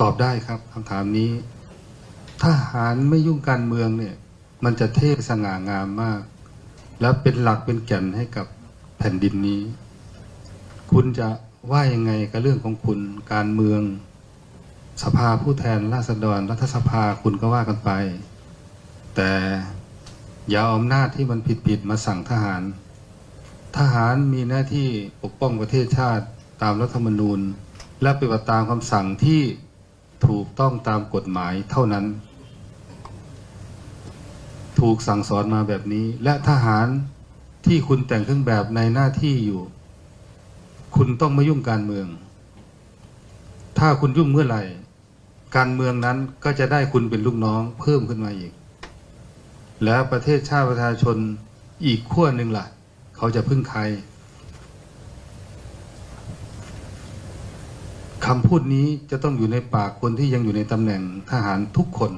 ตอบได้ครับคำถามนี้ ทหารไม่ยุ่งการเมืองเนี่ย มันจะเท่สง่างามมาก และเป็นหลักเป็นแก่นให้กับแผ่นดินนี้ คุณจะว่ายังไงกับเรื่องของคุณการเมือง สภาผู้แทนราษฎรรัฐสภาคุณก็ว่ากันไป แต่อย่าเอาอำนาจที่มันผิดๆมาสั่งทหาร ทหารมีหน้าที่ปกป้องประเทศชาติตามรัฐธรรมนูญ และปฏิบัติตามคำสั่งที่ ถูกต้องตามกฎหมายเท่านั้น ถูกสั่งสอนมาแบบนี้ และทหารที่คุณแต่งเครื่องแบบในหน้าที่อยู่ คุณต้องไม่ยุ่งการเมือง ถ้าคุณยุ่งเมื่อไหร่ การเมืองนั้นก็จะได้คุณเป็นลูกน้องเพิ่มขึ้นมาอีก แล้วประเทศชาติประชาชนอีกขั้วหนึ่งล่ะ เขาจะพึ่งใคร คำพูดนี้จะต้องอยู่ในปากคนที่ยังอยู่ในตำแหน่งทหารทุกคน